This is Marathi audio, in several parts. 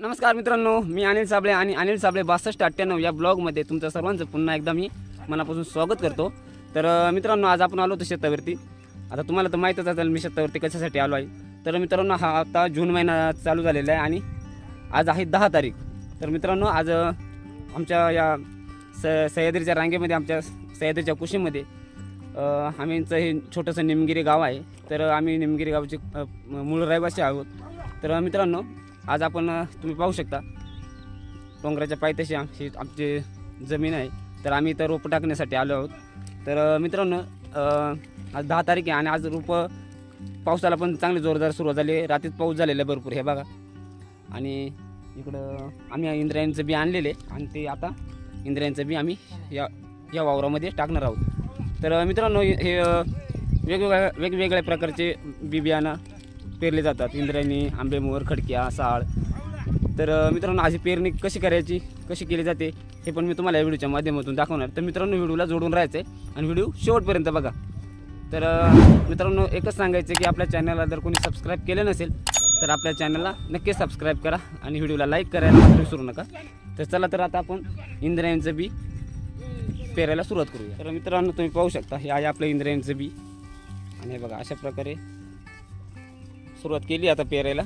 नमस्कार मित्रांनो मी अनिल साबळे आणि अनिल साबळे बासष्ट अठ्ठ्याण्णव या ब्लॉगमध्ये तुमचं सर्वांचं पुन्हा एकदा मी मनापासून स्वागत करतो. तर मित्रांनो आज आपण आलो होतो शेतावरती. आता तुम्हाला तर माहीतच असेल मी शेतावरती कशासाठी आलो आहे. तर मित्रांनो हा आता जून महिना चालू झालेला आहे आणि आज आहे दहा तारीख. तर मित्रांनो आज आमच्या या स सह्याद्रीच्या रांगेमध्ये आमच्या सह्याद्रीच्या कुशीमध्ये आम्हीचं हे छोटंसं निमगिरी गाव आहे. तर आम्ही निमगिरी गावचे मूळ रहिवासी आहोत. तर मित्रांनो आज आपण तुम्ही पाहू शकता. डोंगराच्या पायथ्याशी आमची आमची जमीन आहे. तर आम्ही इथं रोपं टाकण्यासाठी आलो आहोत. तर मित्रांनो आज दहा तारीख आहे आणि आज रोपं पावसाला पण चांगली जोरदार सुरुवात झाली रात्रीत पाऊस झालेला आहे भरपूर हे बघा. आणि इकडं आम्ही इंद्रायणचं बी आणलेले आणि ते आता इंद्रायणचं बी आम्ही या या वावरामध्ये टाकणार आहोत. तर मित्रांनो हे वेगवेगळ्या वेगवेगळ्या प्रकारचे बी बियाणं पेरले जातात. इंद्रायणी आंबेमोहर खडक्या साळ. तर मित्रांनो अशी पेरणी कशी करायची? कशी केली जाते? हे पण मी तुम्हाला या व्हिडिओच्या माध्यमातून दाखवणार. तर मित्रांनो व्हिडिओला जोडून राहायचं आहे आणि व्हिडिओ शेवटपर्यंत बघा. तर मित्रांनो एकच सांगायचं की आपल्या चॅनलला जर कोणी सबस्क्राईब केलं नसेल तर आपल्या चॅनलला नक्की सबस्क्राईब करा आणि व्हिडिओला लाईक करायला विसरू नका. तर चला तर आता आपण इंद्रायणचं बी पेरायला सुरुवात करूया. तर मित्रांनो तुम्ही पाहू शकता हे आहे आपलं इंद्रायणचं बी. आणि हे बघा अशा प्रकारे सुरुवात केली आता पेरायला.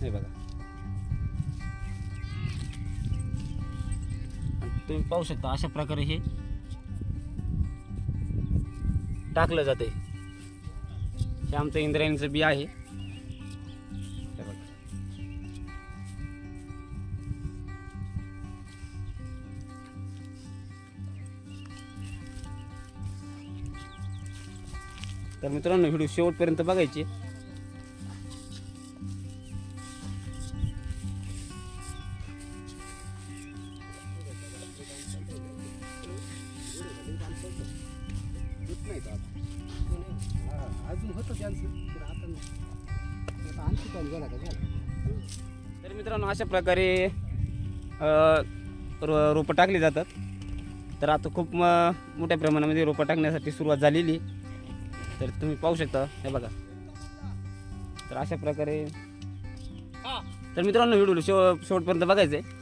हे बघा. तुम्ही पाहू शकता अशा प्रकारे हे टाकलं जाते हे आमचं इंद्रायणीचं बी आहे. तर मित्रांनो व्हिडिओ शेवटपर्यंत बघायचे अजून होतं तर मित्रांनो अशा प्रकारे रो रोपं टाकली जातात तर आता खूप मोठ्या प्रमाणामध्ये रोपं टाकण्यासाठी सुरुवात झालेली आहे. तर तुम्ही पाहू शकता हे बघा. तर अशा प्रकारे तर मित्रांनो व्हिडिओ शेव शेवटपर्यंत बघायचं आहे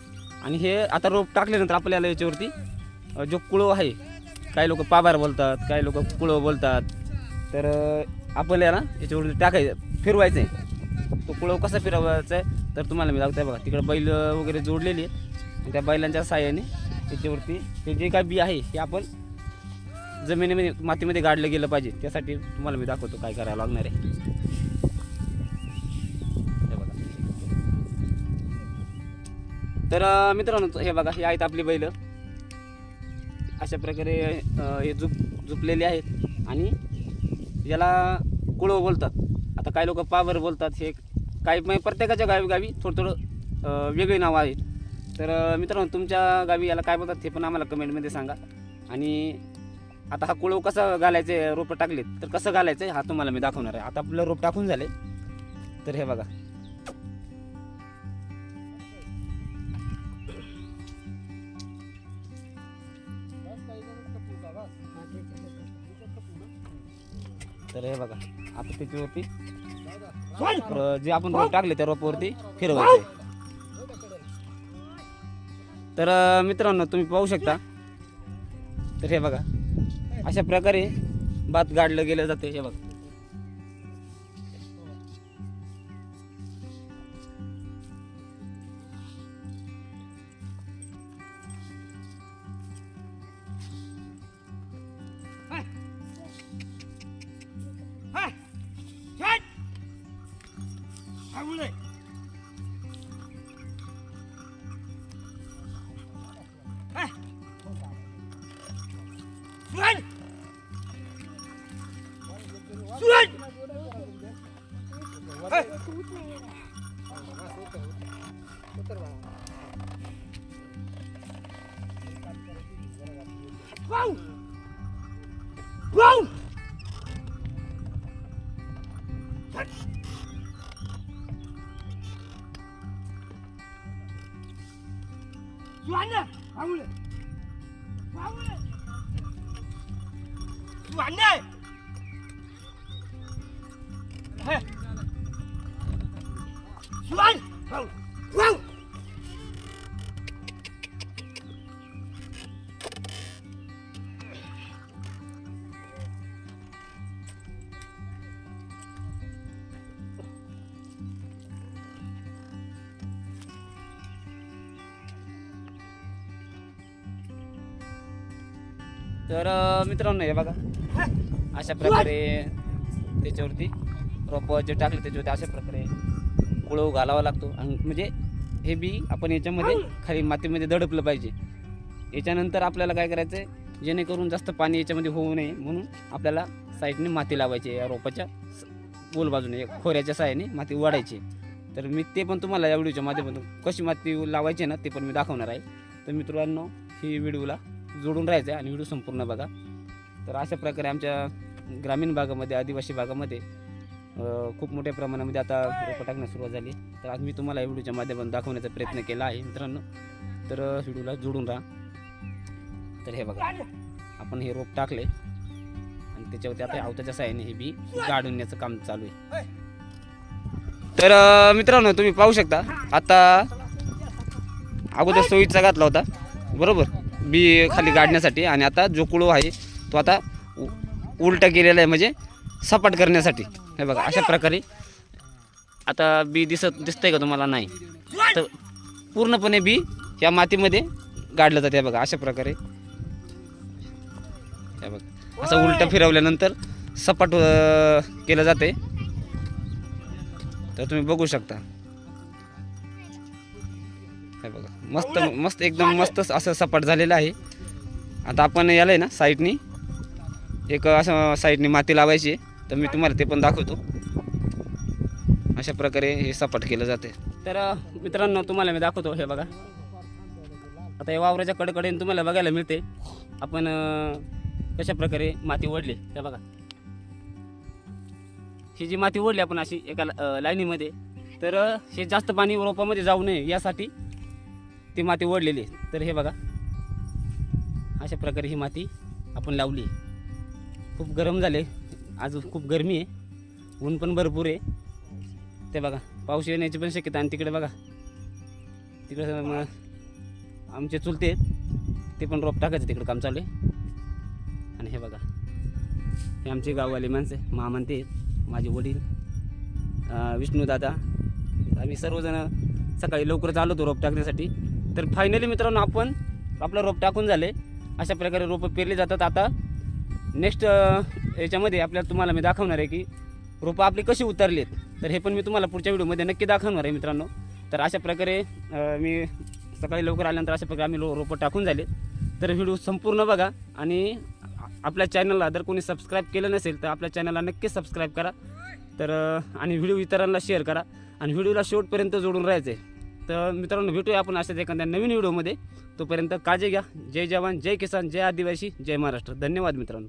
आणि हे आता रोप टाकल्यानंतर आपल्याला याच्यावरती जो कुळो आहे काही लोक पाबार बोलतात काही लोक कुळो बोलतात. तर आपल्याला याच्यावरती टाकायचं फिरवायचं आहे तो कुळव कसा फिरवायचा आहे तर तुम्हाला मी दाखवते बघा. तिकडे बैल वगैरे जोडलेली आहे त्या बैलांच्या साहाय्याने त्याच्यावरती हे जे काय बी आहे हे आपण जमिनीमध्ये मातीमध्ये गाडलं गेलं पाहिजे. त्यासाठी तुम्हाला मी दाखवतो काय करावं लागणार आहे. तर मित्रांनो हे बघा हे आहेत आपली बैल. अशा प्रकारे हे झुप झुपलेले आहेत. आणि याला कुळव बोलतात. आता काही लोक पावर बोलतात हे काही म्हणजे प्रत्येकाच्या गावी गावी थोडं थोडं वेगळी नावं आहेत. आहे तर मित्रांनो तुमच्या गावी याला काय बोलतात ते पण आम्हाला कमेंटमध्ये सांगा. आणि आता हा कुळव कसा घालायचे? रोप टाकलेत. तर कसं घालायचं हा तुम्हाला मी दाखवणार आहे. आता आपलं रोप टाकून झाले. तर हे बघा. तर हे बघा. आता त्याच्यावरती जे आपण रोप टाकले त्या रोपावरती फिरवायचे. तर मित्रांनो तुम्ही पाहू शकता. तर हे बघा. अशा प्रकारे भात गाडलं गेलं जाते हे बघा. Vâng. Vâng. Doãn nè Vâng. Nè Vâng. Nè Doãn nè तर मित्रांनो हे बघा. अशा प्रकारे त्याच्यावरती रोपं जे टाकले त्याच्यावरती अशा प्रकारे कुळव घालावा लागतो. आणि म्हणजे हे बी आपण याच्यामध्ये खाली मातीमध्ये दडपलं पाहिजे. याच्यानंतर आपल्याला काय करायचं आहे जेणेकरून जास्त पाणी याच्यामध्ये होऊ नये म्हणून आपल्याला साईडने माती लावायची या रोपाच्या बोल गोल बाजूने या खोऱ्याच्या साह्याने माती वाढायची. तर मी ते पण तुम्हाला या व्हिडिओच्या माध्यमातून कशी माती लावायची आहे ना ते पण मी दाखवणार आहे. तर मित्रांनो ही व्हिडिओला जोडून राहायचं आहे आणि व्हिडिओ संपूर्ण बघा. तर अशा प्रकारे आमच्या ग्रामीण भागामध्ये आदिवासी भागामध्ये खूप मोठ्या प्रमाणामध्ये आता रोपं टाकण्यास सुरुवात झाली तर आज मी तुम्हाला या व्हिडिओच्या माध्यमातून दाखवण्याचा प्रयत्न केला आहे मित्रांनो. तर व्हिडिओला जोडून राहा. तर हे बघा आपण हे रोप टाकले. आणि त्याच्यावरती आता आवताच्या साह्याने हे बी गाडवण्याचं काम चालू आहे. तर मित्रांनो तुम्ही पाहू शकता आता अगोदर सोयीचा घातला होता. बरोबर? बी खाली गाडण्यासाठी आणि आता जो कुळो आहे तो आता उ- उलटा केलेला आहे म्हणजे सपाट करण्यासाठी. हे बघा अशा प्रकारे आता बी दिसत दिसतंय का तुम्हाला? नाही. तर पूर्णपणे बी या मातीमध्ये गाडलं जाते. हे बघा अशा प्रकारे. हे बघा असं उलटं फिरवल्यानंतर सपाट केलं जाते तर तुम्ही बघू शकता. हे बघा मस्त मस्त एकदम मस्त असं सपाट झालेलं आहे. आता आपण याला आहे ना. साईडनी एक असं साईडनी माती लावायची. तर मी तुम्हाला ते पण दाखवतो. अशा प्रकारे हे सपाट केलं जाते तर मित्रांनो तुम्हाला मी दाखवतो हे बघा. आता या वावराच्या कडेकडेने तुम्हाला बघायला मिळते आपण कशा प्रकारे माती ओढली हे बघा. ही जी माती ओढली आपण अशी एका लाईनीमध्ये तर हे जास्त पाणी रोपामध्ये जाऊ नये यासाठी ती माती ओढलेली आहे. तर हे बघा. अशा प्रकारे ही माती आपण लावली खूप गरम झाले. आज खूप गरमी आहे. ऊन पण भरपूर आहे. ते बघा पाऊस येण्याची पण शक्यता आणि तिकडे बघा. तिकडे आमचे चुलते आहेत. ते पण रोप टाकायचं तिकडे काम चालू आहे. आणि हे बघा. हे आमचे गाववाले माणसं मा म्हणते आहेत, माझे वडील. विष्णू दादा आम्ही सर्वजण सकाळी लवकरच आलो होतो रोप टाकण्यासाठी. तर फायनली मित्रांनो आपण आपलं रोप टाकून झाले. अशा प्रकारे रोपं पेरली जातात. आता नेक्स्ट याच्यामध्ये आपल्याला तुम्हाला मी दाखवणार आहे की रोपं आपली कशी उतरलीत. आहेत तर हे पण मी तुम्हाला पुढच्या व्हिडिओमध्ये नक्की दाखवणार आहे मित्रांनो. तर अशा प्रकारे मी सकाळी लवकर आल्यानंतर अशा प्रकारे आम्ही लो रोपं टाकून झाले. तर व्हिडिओ संपूर्ण बघा आणि आपल्या चॅनलला जर कोणी सबस्क्राईब केलं नसेल तर आपल्या चॅनलला नक्की सबस्क्राईब करा. तर आणि व्हिडिओ इतरांना शेअर करा. आणि व्हिडिओला शेवटपर्यंत जोडून राहायचं आहे तर मित्रांनो भेटूया आपण अशाच एखाद्या नवीन व्हिडिओमध्ये. तोपर्यंत काळजी घ्या. जय जवान जय किसान जय आदिवासी जय महाराष्ट्र. धन्यवाद मित्रांनो.